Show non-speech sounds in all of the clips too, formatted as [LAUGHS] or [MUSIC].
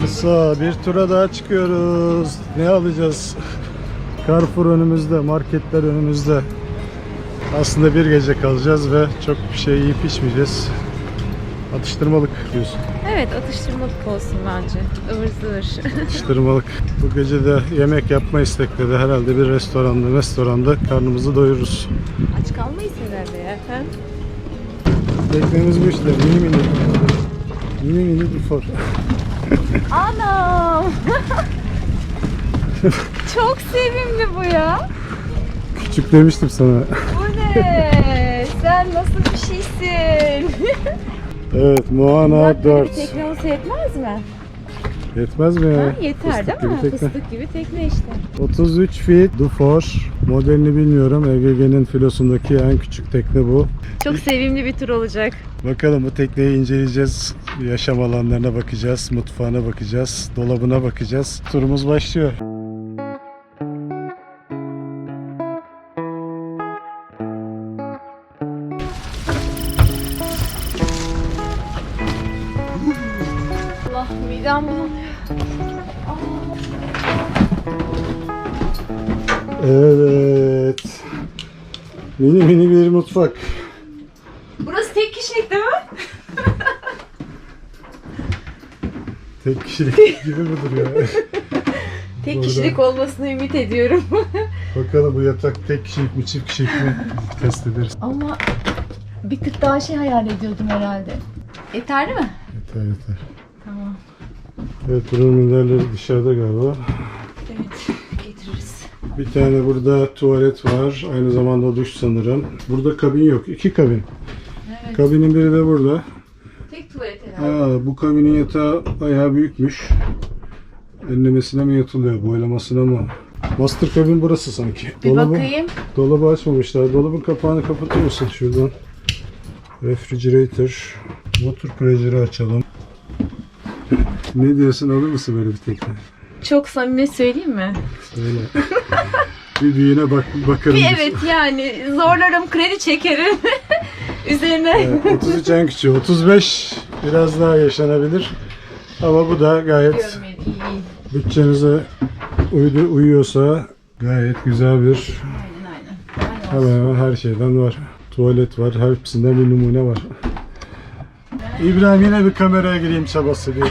Kısa bir tura daha çıkıyoruz. Ne alacağız? Carrefour önümüzde, marketler önümüzde. Aslında bir gece kalacağız ve çok bir şey yiyip içmeyeceğiz. Atıştırmalık diyorsun. Evet atıştırmalık olsun bence. Ivır zıvır. Atıştırmalık. Bu gece de yemek yapma istekleri herhalde bir restoranda, restoranda karnımızı doyururuz. Aç kalmayız herhalde ya. Ha? Teknemiz bu işte. Mini mini. Mini mini before. Anam! [LAUGHS] Çok sevimli bu ya. Küçük demiştim sana. Bu ne? Sen nasıl bir şeysin? Evet, Moana bir 4. tekne olsa yetmez mi? Yetmez mi ya? Ha, yeter Fıstık değil mi? gibi tekne. Fıstık gibi tekne işte. 33 feet Dufour. Modelini bilmiyorum. EGG'nin filosundaki en küçük tekne bu. Çok sevimli bir tur olacak. Bakalım bu tekneyi inceleyeceğiz. Yaşam alanlarına bakacağız. Mutfağına bakacağız. Dolabına bakacağız. Turumuz başlıyor. Mini mini bir mutfak. Burası tek kişilik değil mi? [LAUGHS] Tek kişilik gibi mi duruyor? [LAUGHS] Tek kişilik olmasını ümit ediyorum. [LAUGHS] Bakalım bu yatak tek kişilik mi çift kişilik mi test ederiz. Ama bir tık daha şey hayal ediyordum herhalde. Yeterli mi? Yeter yeter. Tamam. Evet buranın minderleri dışarıda galiba. Bir tane burada tuvalet var. Aynı zamanda duş sanırım. Burada kabin yok. İki kabin. Evet. Kabinin biri de burada. Tek tuvalet herhalde. Aa, bu kabinin yatağı bayağı büyükmüş. Enlemesine mi yatılıyor, boylamasına mı? Master kabin burası sanki. Bir bakayım. Dolabı açmamışlar. Dolabın kapağını kapatır mısın şuradan? Refrigerator. Water pressure'ı açalım. ne diyorsun alır mısın böyle bir tekne? Çok samimi söyleyeyim mi? Öyle. Bir büyüğüne bak bakarım. Bir evet yani zorlarım kredi çekerim. [LAUGHS] Üzerine Evet, 33 en küçüğü. 35 biraz daha yaşanabilir. Ama bu da gayet bütçenize uydu, uyuyorsa gayet güzel bir Aynen aynen. Hemen hemen her şeyden var. Tuvalet var. Hepsinden bir numune var. İbrahim yine bir kameraya gireyim çabası bir.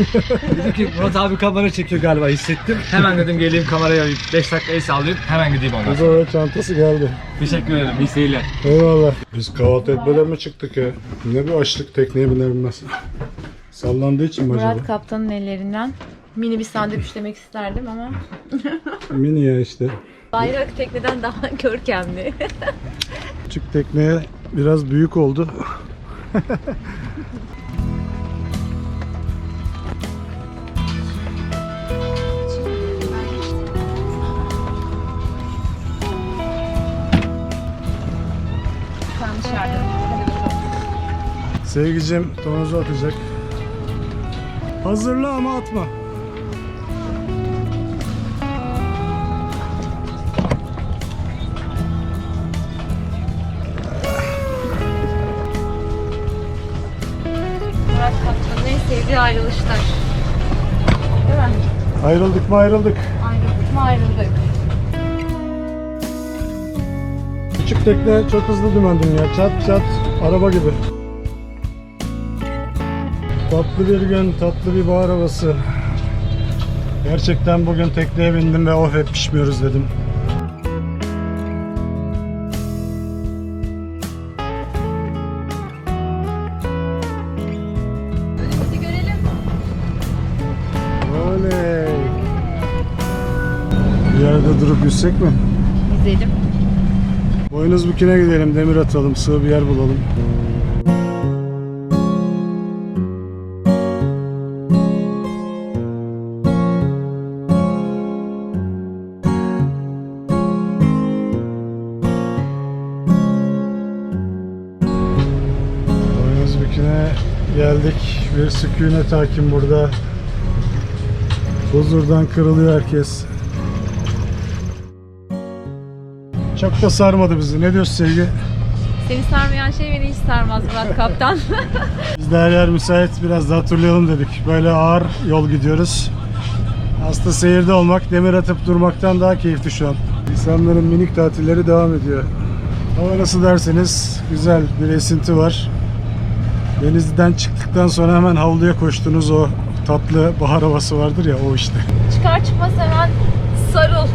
[LAUGHS] Dedim ki Murat abi kamera çekiyor galiba hissettim. Hemen dedim geleyim kameraya 5 dakika el sallayıp hemen gideyim ondan sonra. Burada çantası geldi. Teşekkür ederim. İyi seyirler. Eyvallah. Biz kahvaltı etmeden mi çıktık ya? Ne bir açlık tekneye biner binmez. Sallandığı için mi acaba? Murat Kaptan'ın ellerinden mini bir sandviç demek isterdim ama [LAUGHS] Mini ya işte. bayrak tekneden daha görkemli. Küçük tekneye biraz büyük oldu. [LAUGHS] Sevgicim tonuzu atacak. Hazırla ama atma. Murat Kaptan'ın en sevdiği ayrılışlar. Değil mi? Ayrıldık mı ayrıldık. Ayrıldık mı ayrıldık. Küçük tekne çok hızlı dümendin ya. Çat çat araba gibi. Tatlı bir gün, tatlı bir bahar havası. Gerçekten bugün tekneye bindim ve of hep pişmiyoruz dedim. Oley. Bir yerde durup yüzsek mi? Gidelim. Boynuz büküne gidelim, demir atalım, sığ bir yer bulalım. Sükunet hakim burada. Huzurdan kırılıyor herkes. Çok da sarmadı bizi. Ne diyorsun Sevgi? Seni sarmayan şey beni hiç sarmaz Murat Kaptan. [LAUGHS] Biz de her yer müsait biraz daha turlayalım dedik. Böyle ağır yol gidiyoruz. Aslında seyirde olmak demir atıp durmaktan daha keyifli şu an. İnsanların minik tatilleri devam ediyor. Hava nasıl derseniz güzel bir esinti var. Denizden çıktıktan sonra hemen havluya koştunuz o tatlı bahar havası vardır ya o işte. Çıkar çıkmaz hemen sarıl.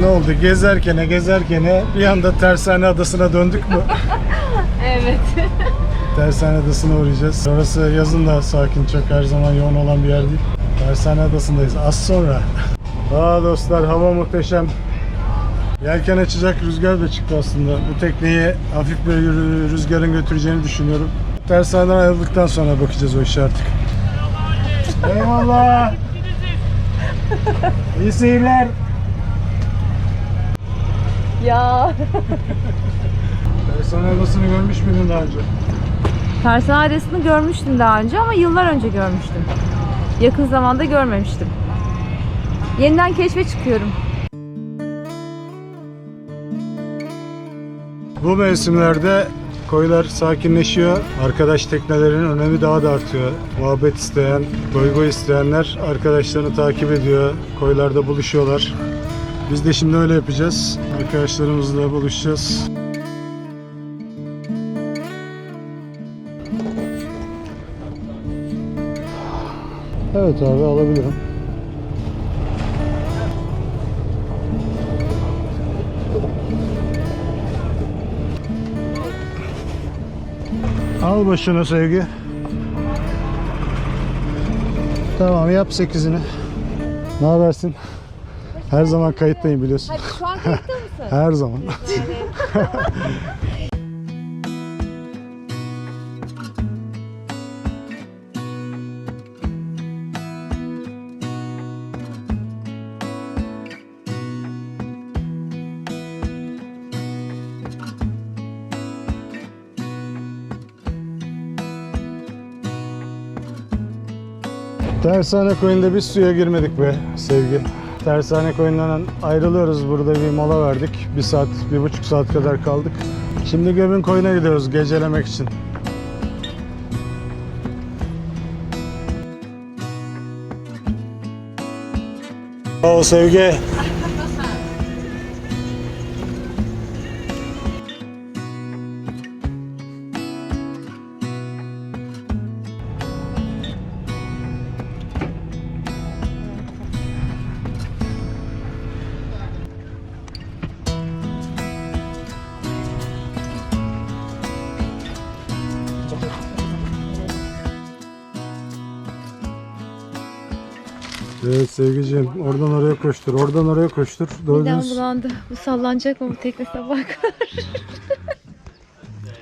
Ne oldu gezerkene gezerkene bir anda Tersane Adası'na döndük mü? [LAUGHS] evet. Tersane Adası'na uğrayacağız. Orası yazın da sakin çok her zaman yoğun olan bir yer değil. Tersane Adası'ndayız az sonra. Aa dostlar hava muhteşem. Yelken açacak rüzgar da çıktı aslında. Bu tekneyi hafif bir rü- rüzgarın götüreceğini düşünüyorum. Tersaneden ayrıldıktan sonra bakacağız o işe artık. Eyvallah. İyi seyirler. Ya. Tersane Adası'nı görmüş müydün daha önce? Tersane Adası'nı görmüştüm daha önce ama yıllar önce görmüştüm. Yakın zamanda görmemiştim. Yeniden keşfe çıkıyorum. Bu mevsimlerde koylar sakinleşiyor. Arkadaş teknelerinin önemi daha da artıyor. Muhabbet isteyen, goy goy isteyenler arkadaşlarını takip ediyor. Koylarda buluşuyorlar. Biz de şimdi öyle yapacağız. Arkadaşlarımızla buluşacağız. Evet abi alabilirim. Al başına sevgi. Tamam yap sekizini. Ne habersin? Her zaman kayıttayım biliyorsun. Şu an kayıtta mısın? Her zaman. [LAUGHS] Tersane koyunda biz suya girmedik be sevgi. Tersane koyundan ayrılıyoruz. Burada bir mola verdik. Bir saat, bir buçuk saat kadar kaldık. Şimdi Göbün koyuna gidiyoruz gecelemek için. O sevgi. Evet sevgiciğim oradan oraya koştur, oradan oraya koştur. Midem Dördünüz bulandı. Bu sallanacak mı bu tekne sabah kadar? [LAUGHS]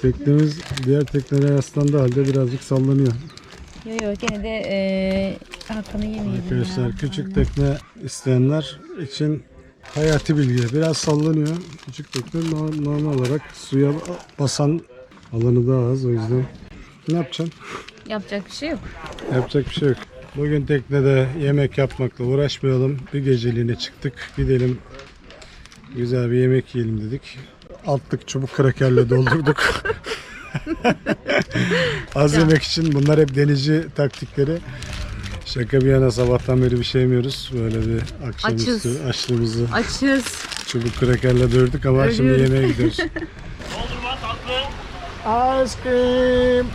teknemiz diğer teknelere yaslandığı halde birazcık sallanıyor. Yok yok gene de e, hakkını yemeyelim Arkadaşlar ya. küçük tekne isteyenler için hayati bilgi. Biraz sallanıyor. Küçük tekne no- normal olarak suya basan alanı daha az o yüzden. Ne yapacaksın? Yapacak bir şey yok. Yapacak bir şey yok. Bugün teknede yemek yapmakla uğraşmayalım. Bir geceliğine çıktık. Gidelim güzel bir yemek yiyelim dedik. Altlık çubuk krakerle doldurduk. [LAUGHS] Az yemek için bunlar hep denizci taktikleri. Şaka bir yana sabahtan beri bir şey yemiyoruz. Böyle bir akşamüstü açlığımızı Açız. çubuk krakerle doyurduk ama şimdi Ölüyoruz. yemeğe gidiyoruz. [LAUGHS] Ice cream.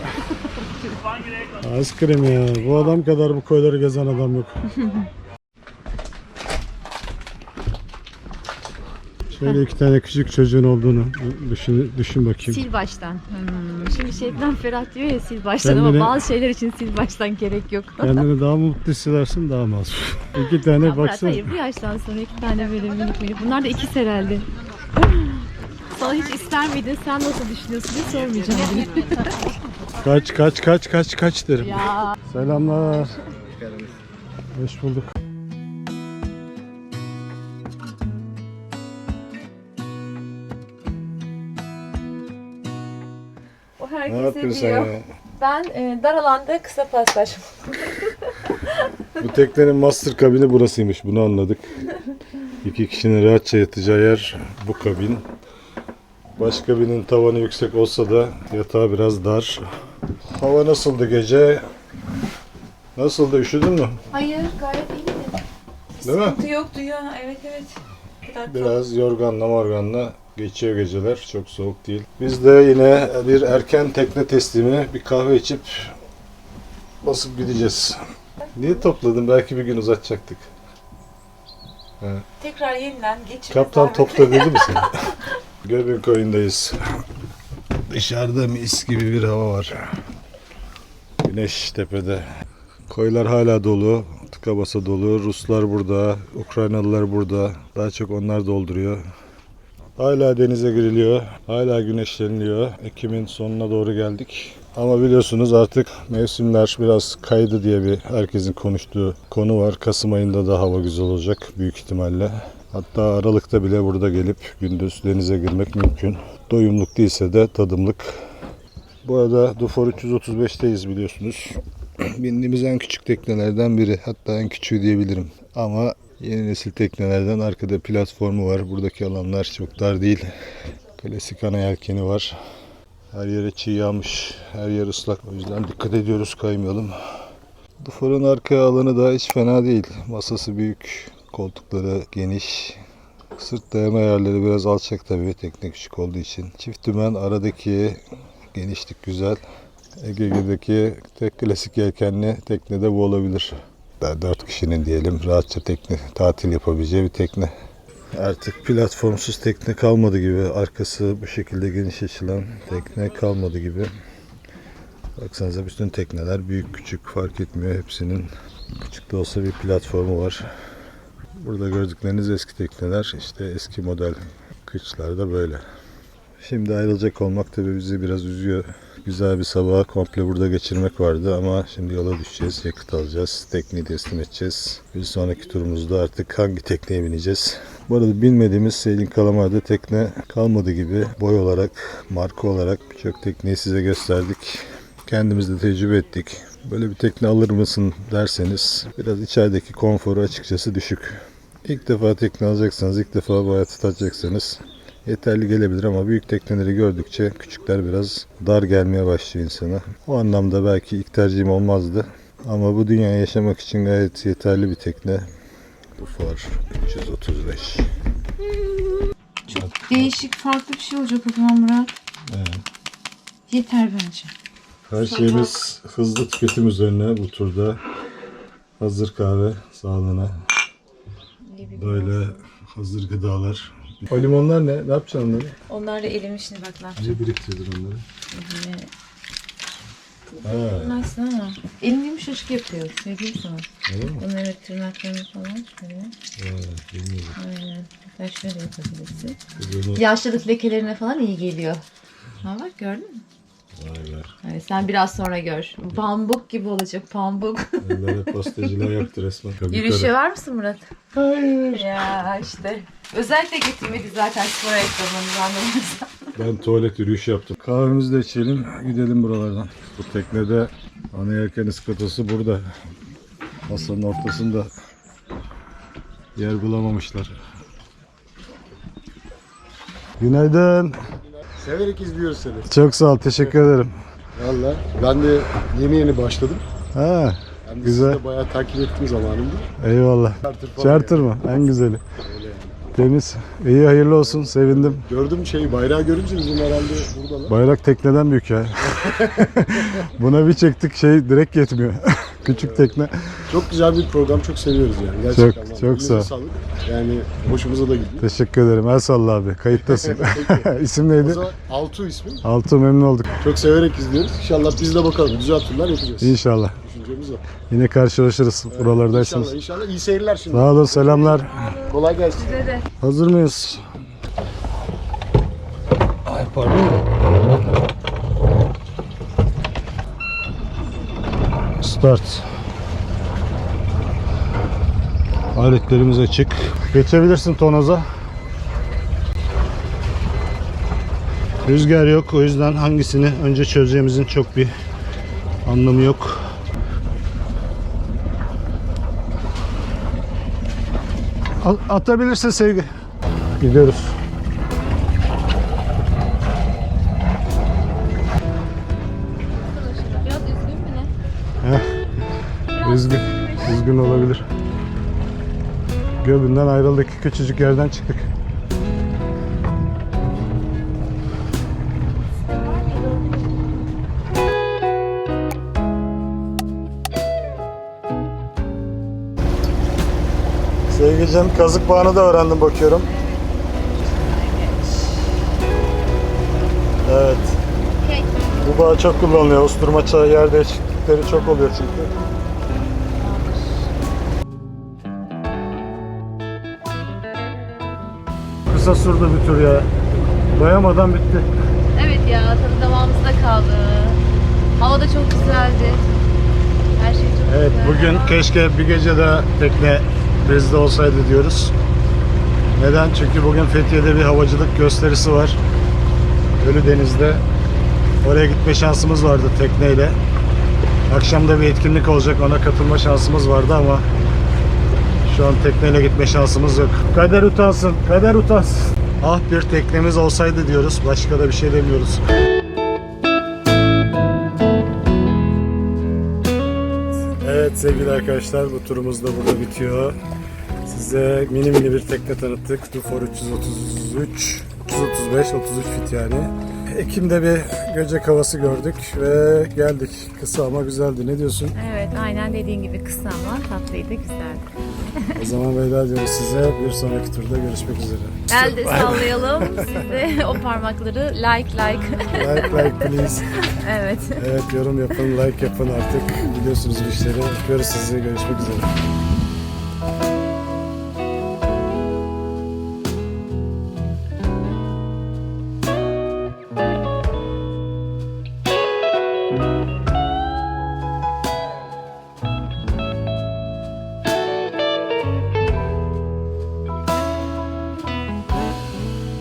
[LAUGHS] Ice cream ya. Bu adam kadar bu koyları gezen adam yok. [LAUGHS] Şöyle iki tane küçük çocuğun olduğunu düşün, düşün bakayım. Sil baştan. Hmm. Şimdi Şebnem Ferhat diyor ya sil baştan Kendine- ama bazı şeyler için sil baştan gerek yok. [LAUGHS] Kendini daha mutlu hissedersin daha mı az? İki tane Murat, baksana. hayır bu yaştan sonra iki tane böyle minik minik. Bunlar da ikisi herhalde. Sana hiç ister miydin? Sen nasıl düşünüyorsun diye sormayacağım. [LAUGHS] Kaç kaç kaç kaç kaç derim. ya. Selamlar. Hoş bulduk. O Ne herkese diyor. ya? Ben e, dar alanda kısa paslaşma. Bu teknenin master kabini burasıymış. Bunu anladık. İki kişinin rahatça yatacağı yer bu kabin. Baş kabinin tavanı yüksek olsa da yatağı biraz dar. Hava nasıldı gece? Nasıldı? Üşüdün mü? Hayır gayet iyiydi. Değil mi? Sıkıntı yoktu ya. Evet evet. Kadar Biraz yorganla morganla geçiyor geceler. Çok soğuk değil. Biz de yine bir erken tekne teslimine bir kahve içip basıp gideceğiz. Niye topladın? Belki bir gün uzatacaktık. Tekrar yeniden geçirme. Kaptan topla dedi mi [LAUGHS] sana? Göbün koyundayız. Dışarıda mis gibi bir hava var. Güneş tepede. Koylar hala dolu. Tıka basa dolu. Ruslar burada. Ukraynalılar burada. Daha çok onlar dolduruyor. Hala denize giriliyor. Hala güneşleniliyor. Ekim'in sonuna doğru geldik. Ama biliyorsunuz artık mevsimler biraz kaydı diye bir herkesin konuştuğu konu var. Kasım ayında da hava güzel olacak büyük ihtimalle. Hatta Aralık'ta bile burada gelip gündüz denize girmek mümkün. Doyumluk değilse de tadımlık. Bu arada Dufor 335'teyiz biliyorsunuz. [CLEARS THROAT] Bindiğimiz en küçük teknelerden biri. Hatta en küçüğü diyebilirim. Ama yeni nesil teknelerden arkada platformu var. Buradaki alanlar çok dar değil. Klasik ana yelkeni var. Her yere çiğ yağmış. Her yer ıslak. O yüzden dikkat ediyoruz kaymayalım. Dufor'un arka alanı da hiç fena değil. Masası büyük. Koltukları geniş. Sırt dayama yerleri biraz alçak tabii tekne küçük olduğu için. Çift dümen aradaki genişlik güzel. Ege'deki tek klasik yelkenli tekne de bu olabilir. Daha dört kişinin diyelim rahatça tekne tatil yapabileceği bir tekne. Artık platformsuz tekne kalmadı gibi. Arkası bu şekilde geniş açılan tekne kalmadı gibi. Baksanıza bütün tekneler büyük küçük fark etmiyor. Hepsinin küçük de olsa bir platformu var. Burada gördükleriniz eski tekneler. İşte eski model kıçlar da böyle. Şimdi ayrılacak olmak tabii bizi biraz üzüyor. Güzel bir sabah komple burada geçirmek vardı ama şimdi yola düşeceğiz, yakıt alacağız, tekneyi teslim edeceğiz. Bir sonraki turumuzda artık hangi tekneye bineceğiz? Bu arada bilmediğimiz Sailing Kalamar'da tekne kalmadı gibi boy olarak, marka olarak birçok tekneyi size gösterdik. Kendimiz de tecrübe ettik. Böyle bir tekne alır mısın derseniz biraz içerideki konforu açıkçası düşük. İlk defa tekne alacaksanız, ilk defa bu hayatı tadacaksanız yeterli gelebilir ama büyük tekneleri gördükçe küçükler biraz dar gelmeye başlıyor insana. O anlamda belki ilk tercihim olmazdı. Ama bu dünyayı yaşamak için gayet yeterli bir tekne. Bu Far 335. Değişik farklı bir şey olacak o zaman Murat. Evet. Yeter bence. Her şeyimiz hızlı tüketim üzerine bu turda. Hazır kahve sağlığına. Böyle hazır gıdalar. O limonlar ne? Ne yapacaksın onları? Onlar da elimin şimdi bak ne yapacağım. Niye biriktirdin onları? Ha, Nasıl ama? Elim yumuşacık yapıyor. Söyleyeyim sana. öyle mi? Bunun evet tırnaklarını falan şöyle. Ha, bilmiyorum. Aynen. Hatta şöyle yapabilirsin. Yaşlılık lekelerine falan iyi geliyor. Ha bak gördün mü? Vay be. Evet, sen biraz sonra gör. Pambuk gibi olacak pambuk. Eller pastacılar yaptı resmen. Yürüyüşe var mısın Murat? Hayır. Ya işte. Özellikle getirmedi zaten spor ayakkabılarını anlamazsan. Ben tuvalet yürüyüşü yaptım. Kahvemizi de içelim, gidelim buralardan. Bu teknede ana yelken ıskatası burada. Masanın ortasında yer bulamamışlar. Günaydın. Severek izliyoruz seni. Çok sağ ol, teşekkür ederim. Valla ben de yeni yeni başladım. Ha, Ben de Güzel. sizi de bayağı takip ettim zamanında. eyvallah. Charter falan Charter yani. mı? En güzeli. Öyle yani. Temiz. İyi hayırlı olsun. Sevindim. Gördüm şeyi bayrağı görünce bizim herhalde buradalar. Bayrak tekneden büyük ya. [LAUGHS] Buna bir çektik şey direkt yetmiyor. [LAUGHS] Küçük tekne. Çok güzel bir program çok seviyoruz yani. Gerçekten. Çok- çok sağ ol. sağlık. Yani hoşumuza da gidiyor. Teşekkür ederim. El salla abi. Kayıttasın. [LAUGHS] [LAUGHS] İsim O neydi? zaman Altu ismi. Altı memnun olduk. Çok severek izliyoruz. İnşallah biz de bakalım. Güzel turlar yapacağız. İnşallah. Düşüncemiz o. Yine karşılaşırız buralardaysanız. İnşallah, inşallah. İyi seyirler şimdi. Sağ olun selamlar. Kolay gelsin. Size de. Hazır mıyız? Ay pardon. start. Aletlerimiz açık geçebilirsin tonoza. Rüzgar yok o yüzden hangisini önce çözeceğimizin çok bir anlamı yok. Atabilirsin sevgi. Gidiyoruz. Üzgün. Üzgün olabilir. Göbünden ayrıldık. Küçücük yerden çıktık. Sevgicim kazık bağını da öğrendim bakıyorum. Evet. Bu bağ çok kullanılıyor. Osturmaça yer değişiklikleri çok oluyor çünkü. Kısa sürdü bir tur ya. Doyamadan bitti. Evet ya tadı damağımızda kaldı. Hava da çok güzeldi. Her şey çok Evet güzel. bugün keşke bir gece daha tekne bizde olsaydı diyoruz. Neden? Çünkü bugün Fethiye'de bir havacılık gösterisi var. Ölüdeniz'de. Oraya gitme şansımız vardı tekneyle. Akşamda bir etkinlik olacak ona katılma şansımız vardı ama şu an tekneyle gitme şansımız yok. Kader utansın, kader utansın. Ah bir teknemiz olsaydı diyoruz. Başka da bir şey demiyoruz. Evet sevgili arkadaşlar bu turumuz da burada bitiyor. Size mini mini bir tekne tanıttık. Dufor 333, 335, 33 fit yani. Ekim'de bir göcek havası gördük ve geldik. Kısa ama güzeldi. Ne diyorsun? Evet aynen dediğin gibi kısa ama tatlıydı güzeldi. O zaman veda ediyoruz size. Bir sonraki turda görüşmek üzere. Elde sallayalım. Siz de [LAUGHS] o parmakları like like. Like like please. evet. Evet yorum yapın, like yapın artık. Biliyorsunuz bu işleri. Öpüyoruz sizi. Görüşmek üzere.